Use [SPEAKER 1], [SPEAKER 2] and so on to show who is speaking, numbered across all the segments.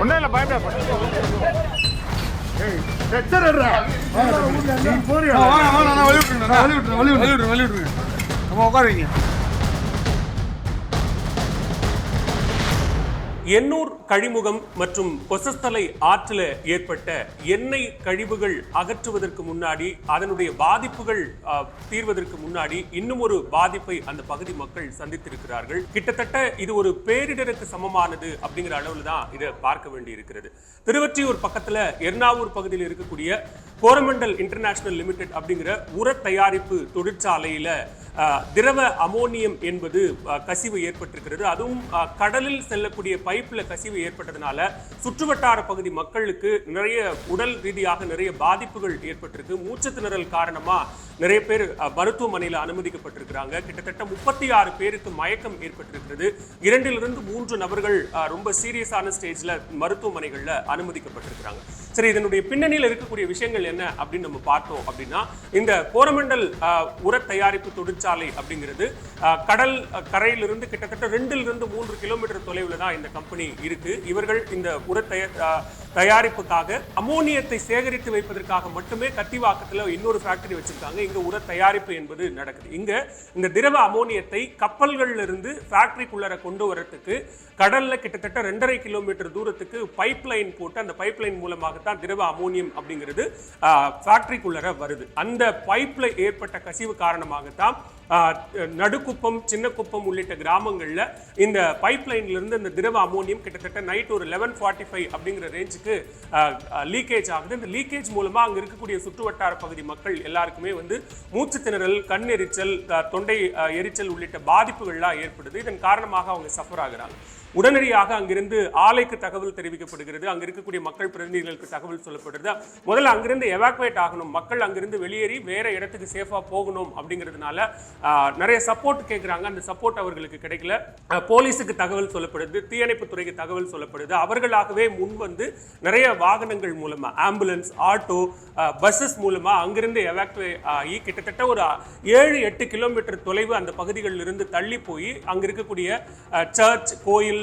[SPEAKER 1] ஒன்றும் இல்லை பயப்பட. போறியா
[SPEAKER 2] நான் வழி விட்டுருங்க நான் வழி விட்டுருங்க வழி விட்டுருங்க வழி விட்டுருங்க நம்ம உட்காருங்க.
[SPEAKER 3] எண்ணூர் கழிமுகம் மற்றும் கொசஸ்தலை ஆற்றில் ஏற்பட்ட எண்ணெய் கழிவுகள் அகற்றுவதற்கு முன்னாடி அதனுடைய பாதிப்புகள் தீர்வதற்கு முன்னாடி இன்னும் ஒரு பாதிப்பை அந்த பகுதி மக்கள் சந்தித்திருக்கிறார்கள். கிட்டத்தட்ட இது ஒரு பேரிடருக்கு சமமானது அப்படிங்கிற அளவில் தான் இதை பார்க்க வேண்டி இருக்கிறது திருவொற்றியூர் பக்கத்தில் எர்ணாவூர் பகுதியில் இருக்கக்கூடிய கோரமண்டல் இன்டர்நேஷனல் லிமிடெட் அப்படிங்கிற உர தயாரிப்பு தொழிற்சாலையில் திரவ அமோனியம் என்பது கசிவு ஏற்பட்டிருக்கிறது. அதுவும் ஆஹ், கடலில் செல்லக்கூடிய பைப்ல கசிவு ஏற்பட்டதுனால சுற்றுவட்டார பகுதி மக்களுக்கு நிறைய உடல் ரீதியாக நிறைய பாதிப்புகள் ஏற்பட்டிருக்கு. மூச்சு திணறல் காரணமா நிறைய பேர் மருத்துவமனையில் அனுமதிக்கப்பட்டிருக்கிறாங்க. கிட்டத்தட்ட முப்பத்தி ஆறு பேருக்கு மயக்கம் ஏற்பட்டிருக்கிறது. இரண்டிலிருந்து மூன்று நபர்கள் ரொம்ப சீரியஸான ஸ்டேஜில் மருத்துவமனைகளில் அனுமதிக்கப்பட்டிருக்கிறாங்க. சரி இதனுடைய பின்னணியில் இருக்கக்கூடிய விஷயங்கள் என்ன அப்படின்னு நம்ம பார்த்தோம் அப்படின்னா இந்த கோரமண்டல் உரத் உர தயாரிப்பு தொழிற்சாலை அப்படிங்கிறது கடல் கரையிலிருந்து கிட்டத்தட்ட ரெண்டிலிருந்து மூன்று கிலோமீட்டர் தொலைவில் தான் இந்த கம்பெனி இருக்கு. இவர்கள் இந்த உர தயார் தயாரிப்புக்காக அமோனியத்தை சேகரித்து வைப்பதற்காக மட்டுமே கத்திவாக்கத்தில் இன்னொரு ஃபேக்டரி வச்சிருக்காங்க. இங்கே உர தயாரிப்பு என்பது நடக்குது. இங்கே இந்த திரவ அமோனியத்தை கப்பல்கள்ல இருந்து கொண்டு வரத்துக்கு கடலில் கிட்டத்தட்ட ரெண்டரை கிலோமீட்டர் தூரத்துக்கு பைப் லைன் போட்டு அந்த பைப் லைன் மூலமாகத்தான் திரவ அமோனியம் அப்படிங்கிறது ஃபேக்டரிக்குள்ளே வருது. அந்த பைப்பில் ஏற்பட்ட கசிவு காரணமாகத்தான் நடுக்குப்பம் நடுக்குப்பம் சின்னக்குப்பம் உள்ளிட்ட கிராமங்களில் இந்த பைப் லைன்லேருந்து இந்த திரவ அமோனியம் கிட்டத்தட்ட நைட் ஒரு லெவன் ஃபார்ட்டி ஃபைவ் அப்படிங்கிற ரேஞ்சுக்கு லீக்கேஜ் ஆகுது. இந்த லீக்கேஜ் மூலமாக அங்கே இருக்கக்கூடிய சுற்றுவட்டார பகுதி மக்கள் எல்லாருக்குமே வந்து மூச்சு திணறல் கண் எரிச்சல் தொண்டை எரிச்சல் உள்ளிட்ட பாதிப்புகள்லாம் ஏற்படுது. இதன் காரணமாக அவங்க சஃபர் ஆகுறாங்க. உடனடியாக அங்கிருந்து ஆலைக்கு தகவல் தெரிவிக்கப்படுகிறது. அங்கே இருக்கக்கூடிய மக்கள் பிரதிநிதிகளுக்கு தகவல் சொல்லப்படுறது. முதல்ல அங்கிருந்து எவாக்குவேட் ஆகணும். மக்கள் அங்கிருந்து வெளியேறி வேற இடத்துக்கு சேஃபாக போகணும் அப்படிங்கிறதுனால நிறைய சப்போர்ட் கேட்குறாங்க அந்த சப்போர்ட் அவர்களுக்கு கிடைக்கல. போலீஸுக்கு தகவல் சொல்லப்படுது. தீயணைப்பு துறைக்கு தகவல் சொல்லப்படுது. அவர்களாகவே முன் வந்து நிறைய வாகனங்கள் மூலமாக ஆம்புலன்ஸ் ஆட்டோ பஸ்ஸஸ் மூலமாக அங்கிருந்து எவாக்குவே ஆகி கிட்டத்தட்ட ஒரு ஏழு எட்டு கிலோமீட்டர் தொலைவு அந்த பகுதிகளில் இருந்து தள்ளி போய் அங்கே இருக்கக்கூடிய சர்ச் கோயில்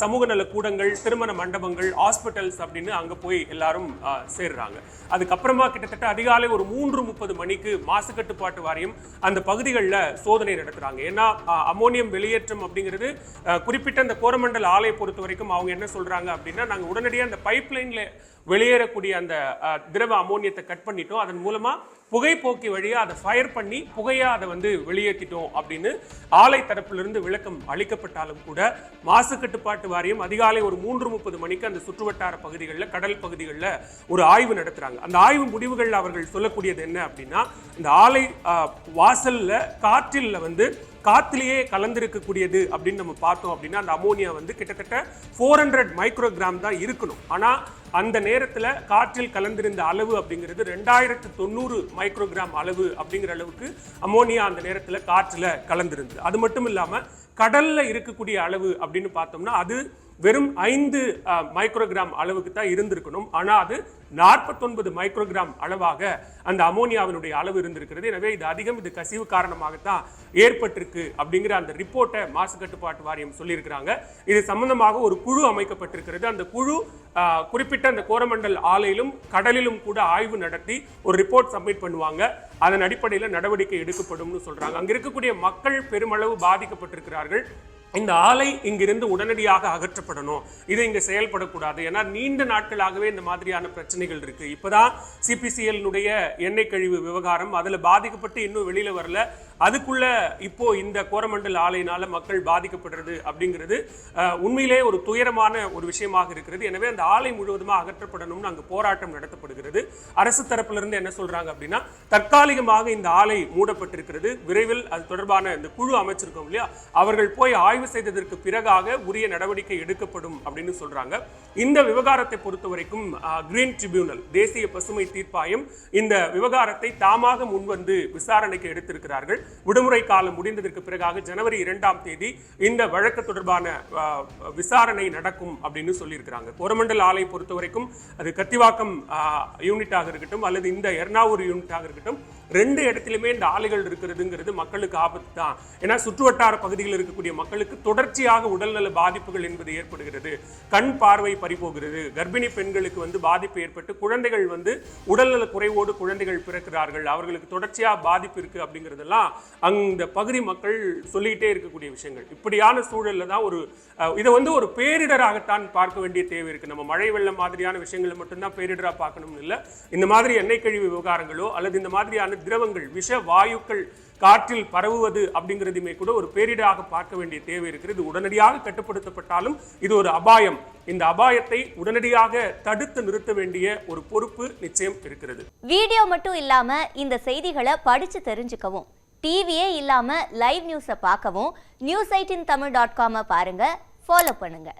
[SPEAKER 3] சமூக நல கூடங்கள் திருமண மண்டபங்கள் ஹாஸ்பிட்டல்ஸ் அப்படின்னு அங்கே போய் எல்லாரும் சேர்றாங்க. அதுக்கப்புறமா கிட்டத்தட்ட அதிகாலை ஒரு மூன்று முப்பது மணிக்கு மாசு கட்டுப்பாட்டு வாரியம் அந்த பகுதிகளில் சோதனை நடத்துகிறாங்க ஏன்னா அமோனியம் வெளியேற்றம் அப்படிங்கிறது குறிப்பிட்ட அந்த கோரமண்டல் ஆலையை பொறுத்த வரைக்கும் அவங்க என்ன சொல்கிறாங்க அப்படின்னா நாங்கள் உடனடியாக அந்த பைப்லைனில் வெளியேறக்கூடிய அந்த திரவ அமோனியத்தை கட் பண்ணிட்டோம். அதன் மூலமாக புகைப்போக்கி வழியாக அதை ஃபயர் பண்ணி புகையாக அதை வந்து வெளியேற்றிட்டோம் அப்படின்னு ஆலை தரப்பிலிருந்து விளக்கம் அளிக்கப்பட்டாலும் கூட மாசு கட்டுப்பாட்டு வாரியம் அதிகாலை ஒரு மூன்று முப்பது மணிக்கு அந்த சுற்றுவட்டார பகுதிகளில் கடல் பகுதிகளில் ஒரு ஆய்வு நடத்துகிறாங்க அந்த ஆய்வு முடிவுகளில் அவர்கள் சொல்லக்கூடியது என்ன அப்படின்னா இந்த ஆலை வாசலில் வாசல்ல காற்றில் வந்து காத்திலேயே கலந்திருக்கக்கூடியது அப்படின்னு நம்ம பார்த்தோம் அப்படின்னா அந்த அமோனியா வந்து கிட்டத்தட்ட ஃபோர் ஹண்ட்ரட் மைக்ரோகிராம் தான் இருக்கணும். ஆனால் அந்த நேரத்தில் காற்றில் கலந்திருந்த அளவு அப்படிங்கிறது ரெண்டாயிரத்து தொண்ணூறு மைக்ரோகிராம் அளவு அப்படிங்கிற அளவுக்கு அமோனியா அந்த நேரத்தில் காற்றில் கலந்திருந்தது. அது மட்டும் இல்லாமல் கடல்ல இருக்கக்கூடிய அளவு அப்படின்னு பார்த்தோம்னா அது வெறும் ஐந்து மைக்ரோகிராம் அளவுக்கு தான் இருந்திருக்கணும். ஆனால் அது நாற்பத்தொன்பது மைக்ரோகிராம் அளவாக அந்த அமோனியாவினுடைய அளவு இருந்திருக்கிறது. எனவே இது அதிகம் இது கசிவு காரணமாகத்தான் ஏற்பட்டிருக்கு அப்படிங்கிற அந்த ரிப்போர்ட்டை மாசு கட்டுப்பாட்டு வாரியம் சொல்லியிருக்கிறாங்க. இது சம்பந்தமாக ஒரு குழு அமைக்கப்பட்டிருக்கிறது. அந்த குழு குறிப்பிட்ட அந்த கோரமண்டல் ஆலையிலும் கடலிலும் கூட ஆய்வு நடத்தி ஒரு ரிப்போர்ட் சப்மிட் பண்ணுவாங்க. அதன் அடிப்படையில் நடவடிக்கை எடுக்கப்படும்னு சொல்றாங்க. அங்க இருக்கக்கூடிய மக்கள் பெருமளவு பாதிக்கப்பட்டிருக்கிறார்கள். இந்த ஆலை இங்கிருந்து உடனடியாக அகற்றப்படணும். இது இங்க செயல்படக்கூடாது. ஏன்னா நீண்ட நாட்களாகவே இந்த மாதிரியான பிரச்சனைகள் இருக்கு. இப்பதான் சிபிசிஎல்னுடைய எண்ணெய் கழிவு விவகாரம் அதுல பாதிக்கப்பட்டு இன்னும் வெளியில வரல. அதுக்குள்ள இப்போ இந்த கோரமண்டல் ஆலையினால மக்கள் பாதிக்கப்படுறது அப்படிங்கிறது உண்மையிலே ஒரு துயரமான ஒரு விஷயமாக இருக்கிறது. எனவே அந்த ஆலை முழுவதுமாக அகற்றப்படணும்னு அங்கு போராட்டம் நடத்தப்படுகிறது. அரசு தரப்பிலிருந்து என்ன சொல்றாங்க அப்படின்னா தற்காலிகமாக இந்த ஆலை மூடப்பட்டிருக்கிறது. விரைவில் அது தொடர்பான இந்த குழு அமைச்சிருக்கோம் இல்லையா? அவர்கள் போய் ஆய்வு செய்ததற்கு பிறகாக உரிய நடவடிக்கை எடுக்கப்படும் அப்படின்னு சொல்றாங்க. இந்த விவகாரத்தை பொறுத்த வரைக்கும் கிரீன் ட்ரிபியூனல் தேசிய பசுமை தீர்ப்பாயம் இந்த விவகாரத்தை தாமாக முன்வந்து விசாரணைக்கு எடுத்திருக்கிறார்கள். விடுமுறை காலம் முடிந்ததற்கு பிறகாக ஜனவரி இரண்டாம் தேதி இந்த வழக்கு தொடர்பான விசாரணை நடக்கும் அப்படின்னு சொல்லியிருக்கிறாங்க. கோரமண்டல் ஆலை பொறுத்த வரைக்கும் அது கத்திவாக்கம் யூனிட்டாக இருக்கட்டும் அல்லது இந்த எர்ணாவூர் யூனிட்டாக இருக்கட்டும் ரெண்டு இடத்துலையுமே இந்த ஆலைகள் இருக்கிறதுங்கிறது மக்களுக்கு ஆபத்து தான் ஏன்னா சுற்றுவட்டார பகுதியில் இருக்கக்கூடிய மக்களுக்கு பெண்களுக்கு தொடர்ச்சியாக உடல்நல பாதிப்புகள் என்பது ஏற்படுகிறது. கண் பார்வை பறிபோகிறது. கர்ப்பிணி பெண்களுக்கு வந்து பாதிப்பு ஏற்பட்டு குழந்தைகள் வந்து உடல்நல குறைவோடு குழந்தைகள் பிறக்கிறார்கள். அவர்களுக்கு தொடர்ச்சியாக பாதிப்பு இருக்கு அப்படிங்கிறதெல்லாம் அந்த பகுதி மக்கள் சொல்லிக்கிட்டே இருக்கக்கூடிய விஷயங்கள். இப்படியான சூழல்ல தான் ஒரு இதை வந்து ஒரு பேரிடராகத்தான் பார்க்க வேண்டிய தேவை இருக்குது நம்ம மழை வெள்ளம் மாதிரியான விஷயங்களை மட்டும்தான் பேரிடராக பார்க்கணும்னு இல்லை. இந்த மாதிரி எண்ணெய் கழிவு விவகாரங்களோ அல்லது இந்த மாதிரியான திரவங்கள் விஷ வாயுக்கள் காற்றில் பரவுவது அப்படிங்கிறதுமே கூட ஒரு பேரிடராக பார்க்க வேண்டிய தேவை இருக்கிறது. உடனடியாக கட்டுப்படுத்தப்பட்டாலும் இது ஒரு அபாயம். இந்த அபாயத்தை உடனடியாக தடுத்து நிறுத்த வேண்டிய ஒரு பொறுப்பு நிச்சயம் இருக்கிறது.
[SPEAKER 4] வீடியோ மட்டும் இல்லாம இந்த செய்திகளை படிச்சு தெரிஞ்சுக்கவும் டிவியே இல்லாம லைவ் நியூஸை பார்க்கவும் நியூஸ் எயிட்டின் தமிழ் டாட் காமை பாருங்க. ஃபாலோ பண்ணுங்க.